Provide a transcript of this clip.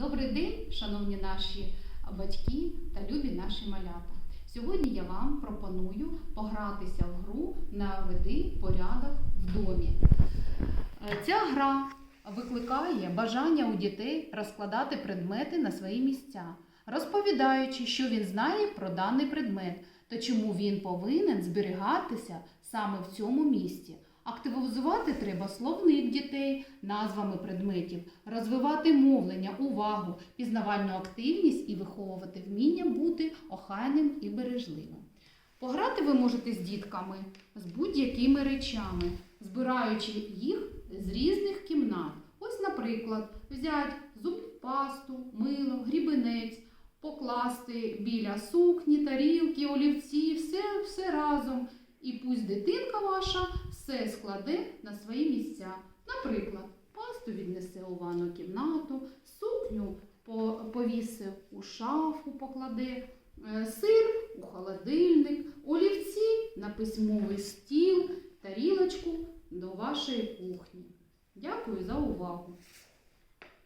Добрий день, шановні наші батьки та любі наші малята. Сьогодні я вам пропоную погратися в гру Наведи порядок в домі. Е, Ця гра викликає бажання у дітей розкладати предмети на свої місця, розповідаючи, що він знає про даний предмет та чому він повинен зберігатися саме в цьому місці. Активізувати треба словник дітей назвами предметів, розвивати мовлення, увагу, пізнавальну активність і виховувати вміння бути охайним і бережливим. Пограти ви можете з дітками з будь-якими речами, збираючи їх з різних кімнат. Ось, наприклад, взяти зубну пасту, мило, грібенець, покласти біля сукні, тарілки, олівці, все, все разом. І пусть дитинка ваша все складе на свої місця. Наприклад, пасту віднесе у ванну кімнату, сукню повіси у шафу, покладе, сир у холодильник, олівці на письмовий стіл, тарілочку до вашої кухні. Дякую за увагу!